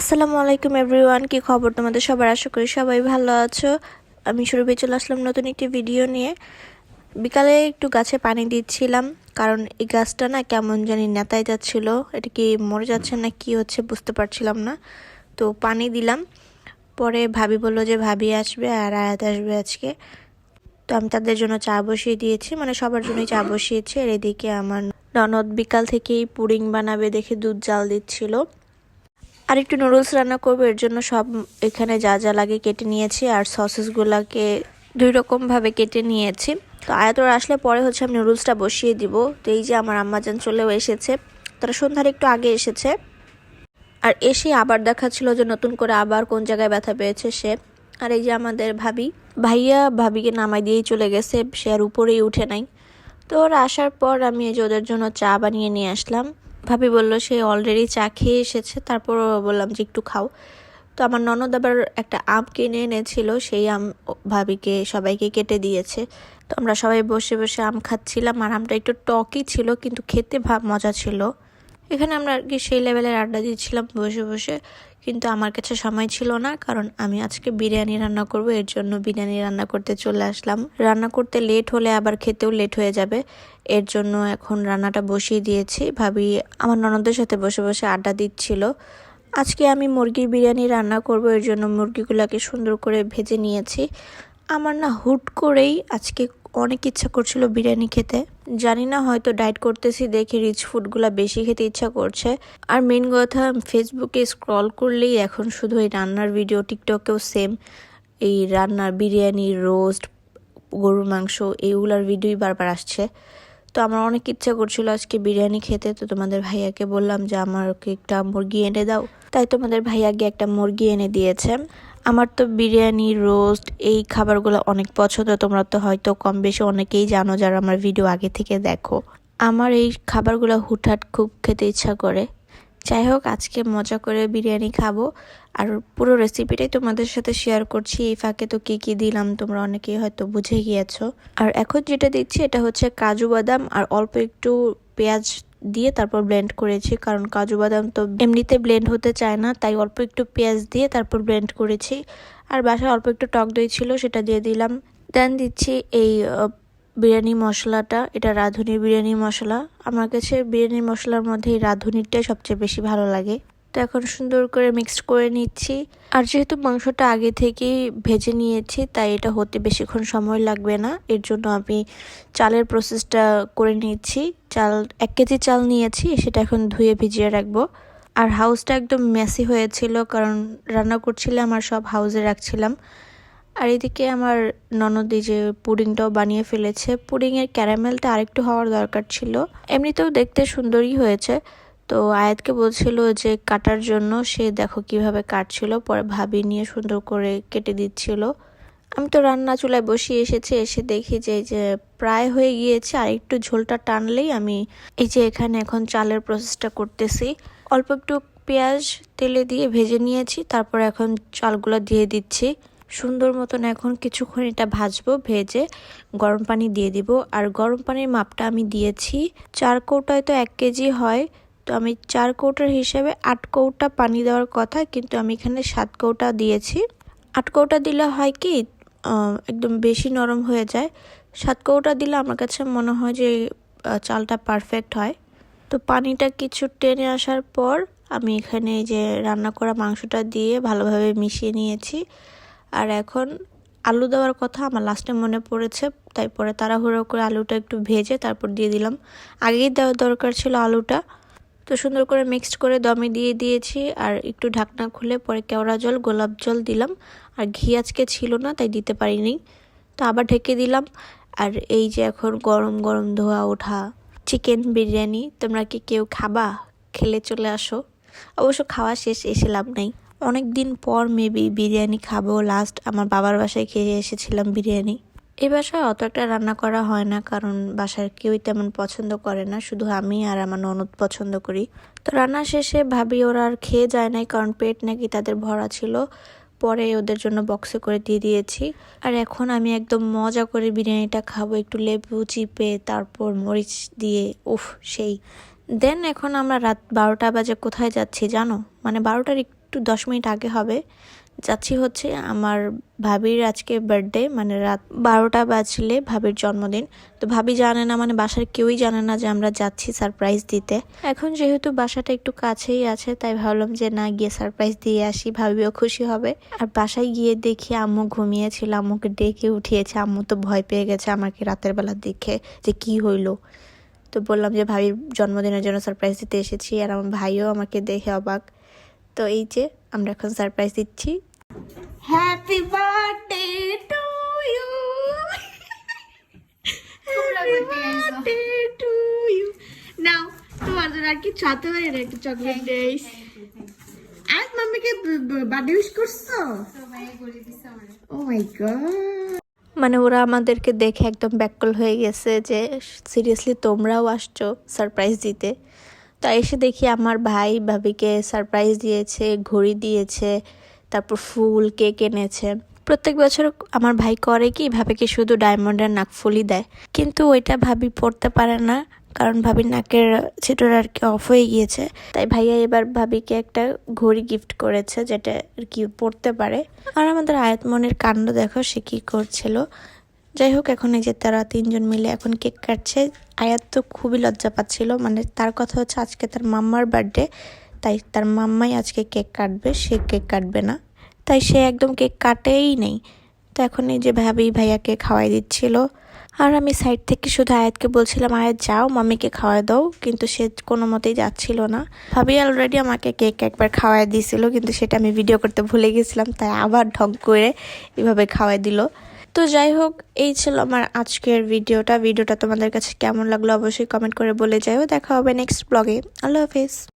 আসসালামু আলাইকুম এভরিওয়ান, কি খবর তোমাদের সবার? আশা করি সবাই ভালো আছো। আমি শুরুবে চলে আসলাম নতুন একটি ভিডিও নিয়ে। বিকালে একটু গাছে পানি দিচ্ছিলাম, কারণ এই গাছটা না কেমন জানি নেতায় যাচ্ছিল। এটা কি মরে যাচ্ছে না কি হচ্ছে বুঝতে পারছিলাম না। তো পানি দিলাম। পরে ভাবি বলল যে ভাবি আসবে আর আয়াত আসবে আজকে। তো আমি তাদের জন্য চা বসিয়ে দিয়েছি মানে সবার জন্যই চা বসিয়েছি। আর এদিকে আমার ননদ বিকাল থেকেই পুডিং বানাবে দেখে দুধ জাল দিচ্ছিল। আর একটু নুডলস রান্না করব, এর জন্য সব এখানে যা যা লাগে কেটে নিয়েছি, আর সসেসগুলোকে দুই রকমভাবে কেটে নিয়েছি। তো আয়াতর আসলে পরে হচ্ছে আমি নুডলসটা বসিয়ে দিব। তো এই যে আমার আম্মাজান চলেও এসেছে, তারা সন্ধ্যার একটু আগে এসেছে। আর এসে আবার দেখাচ্ছিল যে নতুন করে আবার কোন জায়গায় ব্যথা পেয়েছে সে। আর এই যে আমাদের ভাবি, ভাইয়া ভাবিকে নামাই দিয়েই চলে গেছে, সে আর উপরেই উঠে নাই। তো ওরা আসার পর আমি এই যে ওদের জন্য চা বানিয়ে নিয়ে আসলাম। ভাবি বলল, সে অলরেডি চা খেয়ে এসেছে, তারপর বললাম যে একটু খাও। তো আমার ননদ আবার একটা আম কিনে এনেছিল, সেই আম ভাবিকে, সবাইকে কেটে দিয়েছে। তো আমরা সবাই বসে বসে আম খাচ্ছিলাম, আর আমটা একটু টকই ছিল, কিন্তু খেতে মজা ছিল। এখানে আমরা আর কি সেই লেভেলের আড্ডা দিচ্ছিলাম বসে বসে। কিন্তু আমার কাছে সময় ছিল না, কারণ আমি আজকে বিরিয়ানি রান্না করব, এর জন্য বিরিয়ানি রান্না করতে চলে আসলাম। রান্না করতে লেট হলে আবার খেতেও লেট হয়ে যাবে। এর জন্য এখন রান্নাটা বসিয়ে দিয়েছি। ভাবি আমার ননদের সাথে বসে বসে আড্ডা দিচ্ছিল। আজকে আমি মুরগির বিরিয়ানি রান্না করব, এর জন্য মুরগিগুলোকে সুন্দর করে ভেজে নিয়েছি। আমার না হুট করেই আজকে অনেক ইচ্ছা করছিল বিরিয়ানি খেতে। জানি না হয়তো ডায়েট করতেছি দেখে রিচ ফুডগুলো বেশি খেতে ইচ্ছা করছে। আর মেন কথা ফেসবুকে স্ক্রল করলেই এখন শুধু এই রান্নার ভিডিও টিকটকেও সেম এই রান্নার বিরিয়ানি রোস্ট গরুর মাংস এইগুলার ভিডিওই বারবার আসছে। তো আমার অনেক ইচ্ছা করছিল আজকে বিরিয়ানি খেতে। তো তোমাদের ভাইয়াকে বললাম যে আমাকে একটা মুরগি এনে দাও। তাই তোমাদের ভাইয়া গিয়ে একটা মুরগি এনে দিয়েছে। আমার তো বিরিয়ানি, রোস্ট এই খাবারগুলো অনেক পছন্দ। তোমরা তো হয়তো কম বেশি অনেকেই জানো যারা আমার ভিডিও আগে থেকে দেখো। আমার এই খাবারগুলো হুটহাট খুব খেতে ইচ্ছা করে। যাই হোক, আজকে মজা করে বিরিয়ানি খাব। আর পুরো রেসিপিটাই তোমাদের সাথে শেয়ার করছি। এই ফাঁকে তো কী কী দিলাম তোমরা অনেকেই হয়তো বুঝে গিয়েছো। আর এখন যেটা দিচ্ছি, এটা হচ্ছে কাজু বাদাম আর অল্প একটু পেঁয়াজ দিয়ে তারপর ব্লেন্ড করেছি, কারণ কাজু বাদাম তো এমনিতে ব্লেন্ড হতে চায় না, তাই অল্প একটু পেঁয়াজ দিয়ে তারপর ব্লেন্ড করেছি। আর বাসায় অল্প একটু টক দই ছিল, সেটা দিয়ে দিলাম। দেন দিচ্ছি এই বিরিয়ানি মশলাটা, এটা রাঁধুনি বিরিয়ানি মশলা। আমার কাছে বিরিয়ানি মশলার মধ্যে এই রাঁধুনিটাই সবচেয়ে বেশি ভালো লাগে। তো এখন সুন্দর করে মিক্সড করে নিচ্ছি। আর যেহেতু মাংসটা আগে থেকেই ভেজে নিয়েছি, তাই এটা হতে বেশিক্ষণ সময় লাগবে না। এর জন্য আমি চালের প্রসেসটা করে নিচ্ছি। চাল, এক কেজি চাল নিয়েছি, সেটা এখন ধুয়ে ভিজিয়ে রাখব। আর হাউসটা একদম মেসি হয়েছিল, কারণ রান্না করছিলাম আর সব হাউসে রাখছিলাম। আর এদিকে আমার ননদি যে পুডিংটাও বানিয়ে ফেলেছে। পুডিংয়ের ক্যারামেলটা আরেকটু হওয়ার দরকার ছিল। এমনিতেও দেখতে সুন্দরই হয়েছে। তো আয়াতকে বলছিল যে কাটার জন্য সে দেখো কীভাবে কাটছিল, পরে ভাবি নিয়ে সুন্দর করে কেটে দিচ্ছিল। আমি তো রান্না চুলায় বসিয়ে এসেছি, এসে দেখি যে যে প্রায় হয়ে গিয়েছে, আর একটু ঝোলটা টানলেই আমি এই যে এখানে এখন চালের প্রসেসটা করতেছি। অল্প একটু পেঁয়াজ তেলে দিয়ে ভেজে নিয়েছি, তারপর এখন চালগুলো দিয়ে দিচ্ছি। সুন্দর মতন এখন কিছুক্ষণ এটা ভাজবো, ভেজে গরম পানি দিয়ে দিব। আর গরম পানির মাপটা আমি দিয়েছি, চার কৌটায় তো এক কেজি হয়। তো আমি চার কৌটার হিসেবে আট কৌটা পানি দেওয়ার কথা, কিন্তু আমি এখানে সাত কৌটা দিয়েছি। আট কৌটা দিলে হয় কি একদম বেশি নরম হয়ে যায়। সাত কৌটা দিলে আমার কাছে মনে হয় যে চালটা পারফেক্ট হয়। তো পানিটা কিছু টেনে আসার পর আমি এখানে যে রান্না করা মাংসটা দিয়ে ভালোভাবে মিশিয়ে নিয়েছি। আর এখন আলু দেওয়ার কথা আমার লাস্টে মনে পড়েছে, তাই পরে তাড়াহুড়ো করে আলুটা একটু ভেজে তারপর দিয়ে দিলাম। আগেই দেওয়ার দরকার ছিল আলুটা। তো সুন্দর করে মিক্সড করে দমে দিয়ে দিয়েছি আর একটু ঢাকনা খুলে পরে কেওড়া জল, গোলাপ জল দিলাম। আর ঘি আজকে ছিল না, তাই দিতে পারিনি। তো আবার ঢেকে দিলাম। আর এই যে এখন গরম গরম ধোয়া ওঠা চিকেন বিরিয়ানি, তোমরা কি কেউ খাবা? খেলে চলে আসো। অবশ্য খাওয়া শেষ, এসে লাভ নেই। অনেক দিন পর মেবি বিরিয়ানি খাব। লাস্ট আমার বাবার বাসায় খেয়ে এসেছিলাম বিরিয়ানি। এই বাসায় অত একটা রান্না করা হয় না, কারণ বাসার কেউই তেমন পছন্দ করে না, শুধু আমি আর আমার ননদ পছন্দ করি। তো রান্না শেষে ভাবি ওরা আর খেয়ে যায় নাই, কারণ পেট নাকি তাদের ভরা ছিল। পরে ওদের জন্য বক্সে করে দিয়ে দিয়েছি। আর এখন আমি একদম মজা করে বিরিয়ানিটা খাব, একটু লেবু চিপে, তারপর মরিচ দিয়ে, উফ, সেই। দেন এখন আমরা রাত বারোটা বাজে, কোথায় যাচ্ছি জানো? মানে বারোটার একটু দশ মিনিট আগে হবে। যাচ্ছি হচ্ছে আমার ভাবির আজকে বার্থডে মানে রাত বারোটা বাজলে ভাবির জন্মদিন। তো ভাবি জানে না মানে বাসার কেউই জানে না যে আমরা যাচ্ছি সারপ্রাইজ দিতে। এখন যেহেতু বাসাটা একটু কাছেই আছে, তাই ভাবলাম যে না, গিয়ে সারপ্রাইজ দিয়ে আসি, ভাবিও খুশি হবে। আর বাসায় গিয়ে দেখি আম্মু ঘুমিয়েছিল, আম্মুকে ডেকে উঠিয়েছে। আম্মু তো ভয় পেয়ে গেছে আমাকে রাতের বেলা দেখে যে কি হইল। তো বললাম যে ভাবির জন্মদিনের জন্য সারপ্রাইজ দিতে এসেছি, আর আমার ভাইও আমাকে দেখে অবাক। তো এই যে, আমরা এখন সারপ্রাইজ দিচ্ছি। Happy birthday to you birthday to you নাও তোমার জন্য আর কি ছাতে পারি না একটু চকলেট দেইস আজ মাম্মিকে বার্থডে উইশ করছ? ও মাই গড মানে ওরা আমাদেরকে দেখে একদম ব্যাককল হয়ে গেছে যে সিরিয়াসলি তোমরাও আসছো সারপ্রাইজ দিতে। তো এসে দেখি আমার ভাই ভাবিকে সারপ্রাইজ দিয়েছে ঘড়ি দিয়েছে। তারপর ফুল, কেক এনেছে। প্রত্যেক বছর আমার ভাই করে কি ভাবিকে শুধু ডায়মন্ডের নাকফুলই দেয়। কিন্তু ওইটা ভাবি পড়তে পারে না, কারণ ভাবির নাকের ছিটর আর কি অফ হয়ে গিয়েছে। তাই ভাইয়া এবার ভাবিকে একটা ঘড়ি গিফট করেছে, যেটা আর কি পড়তে পারে। আর আমাদের আয়াত মনের কাণ্ড দেখো, সে কি করছিল। যাই হোক, এখন এই যে তারা তিনজন মিলে এখন কেক কাটছে। আয়াত তো খুবই লজ্জা পাচ্ছিল মানে তার কথা হচ্ছে আজকে তার মাম্মার বার্থডে তাই তার মাম্মাই আজকে কেক কাটবে, সে কেক কাটবে না। তাই সে একদম কেক কাটেই নেই। তো এখন এই যে ভাবি ভাইয়াকে খাওয়াই দিচ্ছিল। আর আমি সাইড থেকে শুধু আয়াতকে বলছিলাম, আয়াত, যাও মামিকে খাওয়াই দাও। কিন্তু সে কোনো মতেই যাচ্ছিল না। ভাবি অলরেডি আমাকে কেক একবার খাওয়াই দিয়েছিল, কিন্তু সেটা আমি ভিডিও করতে ভুলে গেছিলাম, তাই আবার ঢং করে এভাবে খাওয়াই দিল। তো যাই হোক, এই ছিল আমার আজকের ভিডিওটা। ভিডিওটা তোমাদের কাছে কেমন লাগল অবশ্যই কমেন্ট করে বলে যাও দেখা হবে নেক্সট ব্লগে আল্লাহ হাফিজ।